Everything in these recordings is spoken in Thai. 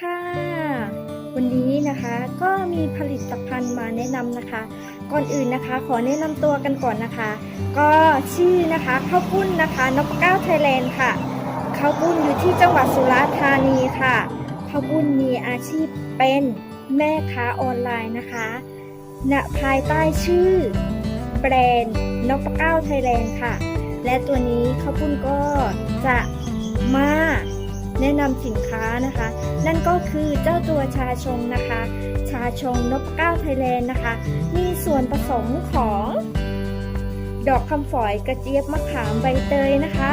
ค่ะ วันนี้นะคะก็มีผลิตภัณฑ์มาแนะนำนะคะ ก่อนอื่นนะคะ ขอแนะนำตัวกันก่อนนะคะ ก็ชื่อนะคะข้าวปุ้นนะคะนกเก้าไทยแลนด์ค่ะข้าวปุ้นอยู่ที่จังหวัดสุราษฎร์ธานีค่ะข้าวปุ้นมีอาชีพเป็นแม่ค้าออนไลน์นะคะณภายใต้ชื่อแบรนด์นกเก้าไทยแลนด์ค่ะ และตัวนี้ข้าวปุ้นก็จะมา แนะนำสินค้านะคะ นั่นก็คือเจ้าตัวชาชงนะคะ ชาชงนกเก้าไทยแลนด์นะคะ มีส่วนผสมของ ดอกคำฝอยกระเจี๊ยบมะขามใบเตยนะคะ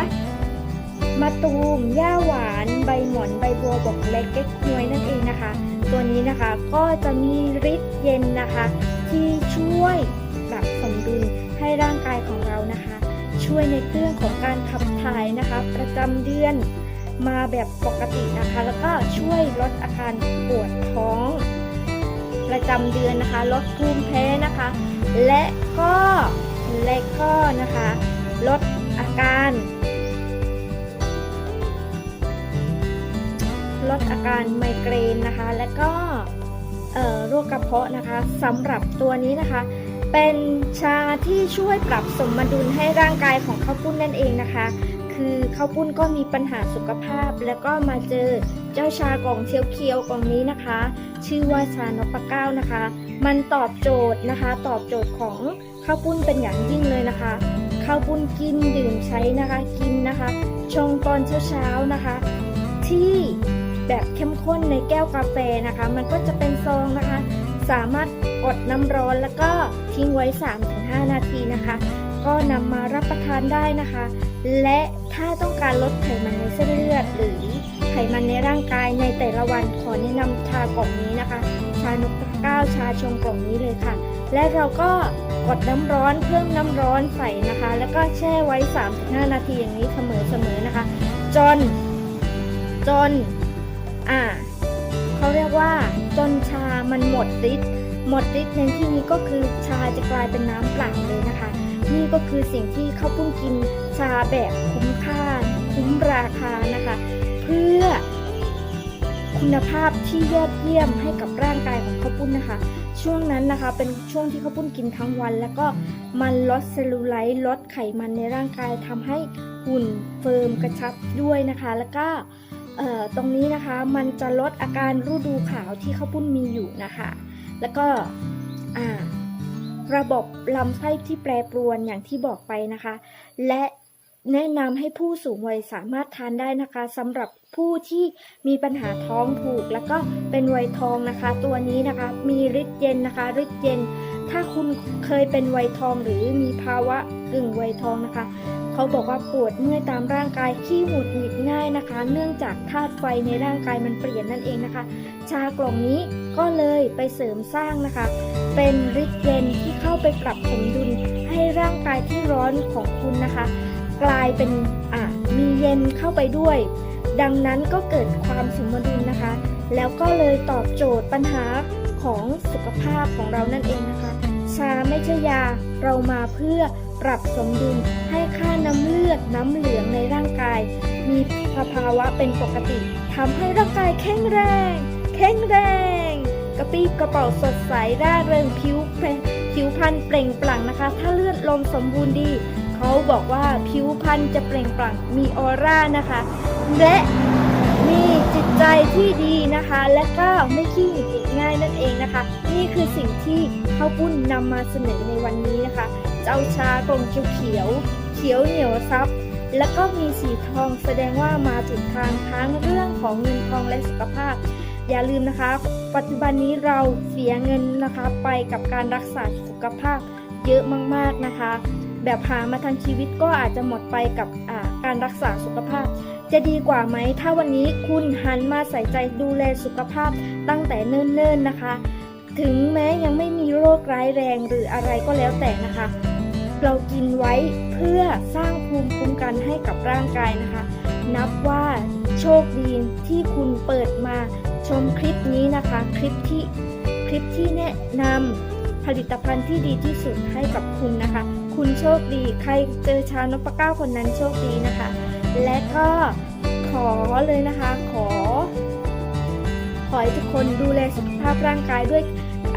มะตูมหญ้าหวาน ใบหมอนใบบัวบกเล็กเก๊กฮวยนั่นเองนะคะ ตัวนี้นะคะก็จะมีฤทธิ์เย็นนะคะ ที่ช่วยปรับสมดุลให้ร่างกายของเรานะคะ ช่วยในเรื่องของการขับถ่ายนะคะ ประจำเดือน มาแบบปกตินะคะ แล้วก็ช่วยลดอาการปวดท้อง ประจำเดือนนะคะ ลดภูมิแพ้นะคะ และก็และก็นะคะ ลดอาการ ลดอาการไมเกรนนะคะ และก็เอ่อโรคกระเพาะนะคะสำหรับตัวนี้นะคะ เป็นชาที่ช่วยปรับสมดุลให้ร่างกายของข้าวปุ้นนั่นเองนะคะ คือข้าวปุ้นก็มีปัญหาสุขภาพ แล้วก็มาเจอเจ้าชากล่องเคียวๆกล่องนี้นะคะ ชื่อว่าชานพเก้านะคะ มันตอบโจทย์นะคะ ตอบโจทย์ของข้าวปุ้นเป็นอย่างยิ่งเลยนะคะข้าวปุ้นกินดื่มใช้นะคะกินนะคะชงตอนเช้าๆนะคะ ที่แบบเข้มข้นในแก้วกาแฟนะคะ มันก็จะเป็นซองนะคะ สามารถกดน้ำร้อนแล้วก็ทิ้งไว้ 3-5 นาทีนะคะ ก็นำมารับประทานได้นะคะและถ้าต้องการลดไขมันในเส้นเลือด หรือไขมันในร่างกายในแต่ละวันขอแนะนำชากล่องนี้นะคะ ชานกเก้าชาชงกล่องนี้เลยค่ะ และเราก็กดน้ำร้อนเพิ่มน้ำร้อนใส่นะคะ แล้วก็แช่ไว้ 3-5 นาทีอย่างนี้เสมอๆนะคะ จน จน อ่าเขาเรียกว่า จนชามันหมดฤทธิ์หมดฤทธิ์ในที่นี้ก็คือชาจะกลายเป็นน้ำเปล่าเลยนะคะ นี่ก็คือสิ่งที่เขาเพิ่งกินชาแบบคุ้มค่า คุ้มราคานะคะ เพื่อคุณภาพที่ยอดเยี่ยมให้กับร่างกายของข้าวปุ้นนะคะ ช่วงนั้นนะคะเป็นช่วงที่ข้าวปุ้นกินทั้งวัน แล้วก็มันลดเซลลูไลท์ลดไขมันในร่างกายทำให้หุ่นเฟิร์มกระชับด้วยนะคะ แล้วก็ตรงนี้นะคะมันจะลดอาการรูดูขาวที่ข้าวปุ้นมีอยู่นะคะ แล้วก็อ่า ระบบลำไส้ที่แปรปรวนอย่างที่บอกไปนะคะ และแนะนำให้ผู้สูงวัยสามารถทานได้นะคะสำหรับผู้ที่มีปัญหาท้องผูก แล้วก็เป็นวัยทองนะคะ ตัวนี้นะคะมีฤทธิ์เย็นนะคะฤทธิ์เย็น ถ้าคุณเคยเป็นวัยทองหรือมีภาวะกึ่งวัยทองนะคะ เขาบอกว่าปวดเมื่อยตามร่างกายขี้หงุดหงิดง่ายนะคะ เนื่องจากธาตุไฟในร่างกายมันเปลี่ยนนั่นเองนะคะ ชากล่องนี้ก็เลยไปเสริมสร้างนะคะ เป็นฤทธิ์เย็นที่เข้าไปปรับสมดุลให้ร่างกายที่ร้อนของคุณนะคะ กลายเป็นอะมีเย็นเข้าไปด้วย ดังนั้นก็เกิดความสมดุลนะคะ แล้วก็เลยตอบโจทย์ปัญหาของสุขภาพของเรานั่นเองนะคะ ชาไม่ใช่ยาเรามาเพื่อ ปรับสมดุลให้ค่าน้ำเลือดน้ำเหลืองในร่างกาย มีภาวะเป็นปกติทำให้ร่างกายแข็งแรง แข็งแรง กระปี้กระเป๋าสดใสร่าเริงผิวเพผิวพรรณเปล่งปลั่งนะคะ ถ้าเลือดลมสมบูรณ์ดี เขาบอกว่าผิวพรรณจะเปล่งปลั่งมีออร่านะคะ และมีจิตใจที่ดีนะคะ และก็ไม่ขี้หงุดหงิดง่ายนั่นเองนะคะ นี่คือสิ่งที่ข้าวปุ้นนำมาเสนอในวันนี้นะคะ เจ้าชากลมเขียวๆเขียวเหนียวซับ แล้วก็มีสีทองแสดงว่ามาถูกทางทั้งเรื่องของเงินทองและสุขภาพ อย่าลืมนะคะ ปัจจุบันนี้เราเสียเงินนะคะไปกับการรักษาสุขภาพเยอะมากๆนะคะ แบบหามาทั้งชีวิตก็อาจจะหมดไปกับการรักษาสุขภาพ จะดีกว่าไหม ถ้าวันนี้คุณหันมาใส่ใจดูแลสุขภาพตั้งแต่เนิ่นๆนะคะ ถึงแม้ยังไม่มีโรคร้ายแรงหรืออะไรก็แล้วแต่นะคะ เรากินไว้เพื่อสร้างภูมิคุ้มกันให้กับร่างกายนะคะ นับว่าโชคดีที่คุณเปิดมาชมคลิปนี้นะคะ คลิปที่คลิปที่แนะนำผลิตภัณฑ์ที่ดีที่สุดให้กับคุณนะคะ คุณโชคดีใครเจอชาวนพเก้าคนนั้นโชคดีนะคะ และก็ขอเลยนะคะขอ ขอให้ทุกคนดูแลสุขภาพร่างกายด้วย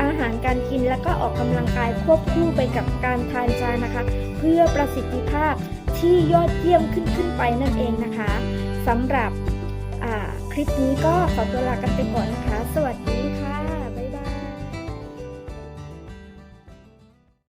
อาหารการกินแล้วก็ออกกำลังกายควบคู่ไปกับการทานจานะคะ เพื่อประสิทธิภาพที่ยอดเยี่ยมขึ้นขึ้นไปนั่นเองนะคะสำหรับคลิปนี้ก็ขอตัวลากันไปก่อนนะคะ สวัสดี